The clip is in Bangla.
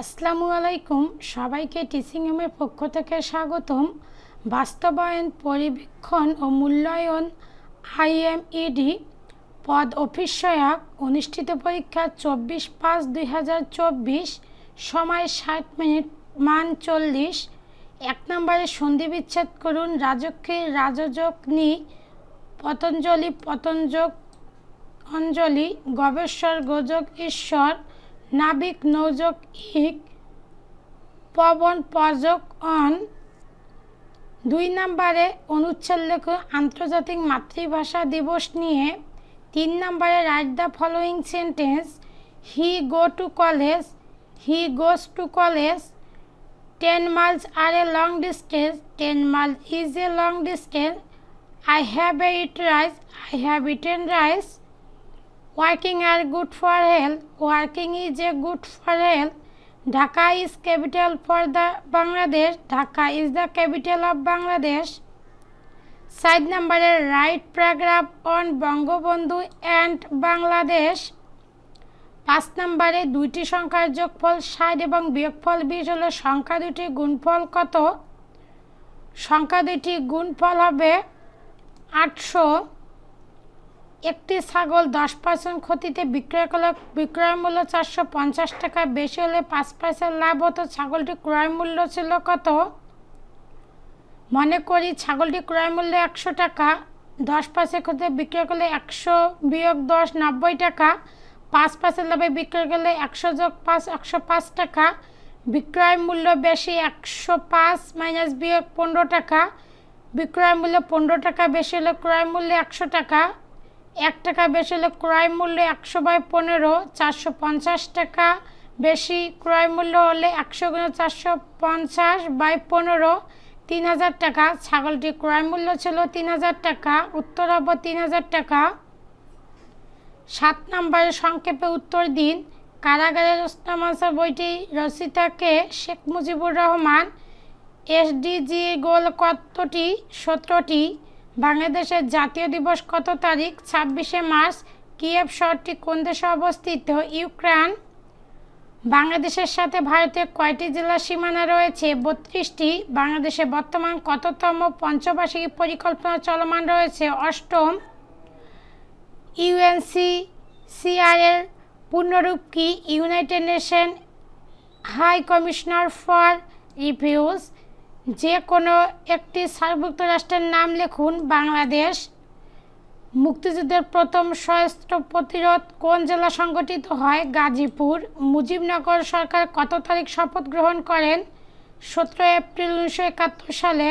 আসসালামু আলাইকুম। সবাইকে টিচিং এমের পক্ষ থেকে স্বাগতম। বাস্তবায়ন পরিবীক্ষণ ও মূল্যায়ন আইএমইডি পদ অফিস অনুষ্ঠিত পরীক্ষা চব্বিশ পাঁচ দুই হাজার চব্বিশ, সময় ষাট মিনিট, মান চল্লিশ। এক নম্বরে সন্ধি বিচ্ছেদ করুন রাজক্ষীর রাজযোগ নি, পতঞ্জলি, পতঞ্জক, অঞ্জলি গবেশ্বর গোজক, ঈশ্বর নাবিক নৌজক ইক পবন পজক অন। দুই নম্বরে অনুচ্ছেদ আন্তর্জাতিক মাতৃভাষা দিবস নিয়ে তিন নম্বরে write the following sentence, he go to college, he goes to college, ten miles are a long distance, ten miles is a long distance, I have a eat rice, I have eaten rice. Working are good for health working is a good for health Dhaka is capital for the Bangladesh Dhaka is the capital of Bangladesh side নাম্বারের write paragraph on Bangabandhu and Bangladesh পাঁচ নাম্বারে দুইটি সংখ্যার যোগফল সাইড এবং বিয়োগফল বীজ হল সংখ্যা দুটি গুণফল কত? সংখ্যা দুটি গুণফল হবে আটশো। একটি ছাগল দশ পার্সেন্ট ক্ষতিতে বিক্রয় করলে বিক্রয় মূল্য চারশো পঞ্চাশ টাকা বেশি হলে পাঁচ পার্সেন্ট লাভ হতো। ছাগলটি ক্রয় মূল্য ছিল কত? মনে করি ছাগলটি ক্রয় মূল্য একশো টাকা, দশ পার্সেন্ট ক্ষতিতে বিক্রয় করলে একশো বিয়োগ দশ নব্বই টাকা, পাঁচ পার্সেন্ট লাভে বিক্রয় করলে একশো যোগ পাঁচ, একশো পাঁচ টাকা, বিক্রয় মূল্য বেশি একশো পাঁচ মাইনাস বিয়োগ পনেরো টাকা, বিক্রয় মূল্য পনেরো টাকা বেশি হলে ক্রয় মূল্য একশো টাকা এক টাকা বেশি হলে ক্রয় মূল্য একশো বাই পনেরো, চারশো পঞ্চাশ টাকা বেশি ক্রয় মূল্য হলে একশো গুণ চারশো পঞ্চাশ বাই পনেরো, তিন হাজার টাকা। ছাগলটি ক্রয় মূল্য ছিল তিন হাজার টাকা, উত্তর হবে তিন হাজার টাকা। সাত নম্বরে সংক্ষেপে উত্তর দিন। কারাগারের রোস্তমাসা বইটি রচিতাকে শেখ মুজিবুর রহমান। এসডিজি গোল কতটি? সতেরোটি। বাংলাদেশের জাতীয় দিবস কত তারিখ? ছাব্বিশে মার্চ, কিয়েভ শহরটি কোন দেশে অবস্থিত? ইউক্রেন। বাংলাদেশের সাথে ভারতের কয়টি জেলার সীমানা রয়েছে? বত্রিশটি। বাংলাদেশে বর্তমান কততম পঞ্চবার্ষিকী পরিকল্পনা চলমান রয়েছে? অষ্টম। ইউএনসি সিআরের পূর্ণরূপ কি? United Nation High Commissioner for refugees যে কোনো একটি সার্কভুক্ত রাষ্ট্রের নাম লিখুন, বাংলাদেশ। মুক্তিযুদ্ধের প্রথম সশস্ত্র প্রতিরোধ কোন জেলা সংগঠিত হয়? গাজীপুর। মুজিবনগর সরকার কত তারিখ শপথ গ্রহণ করেন? সতেরো এপ্রিল উনিশশো একাত্তর সালে।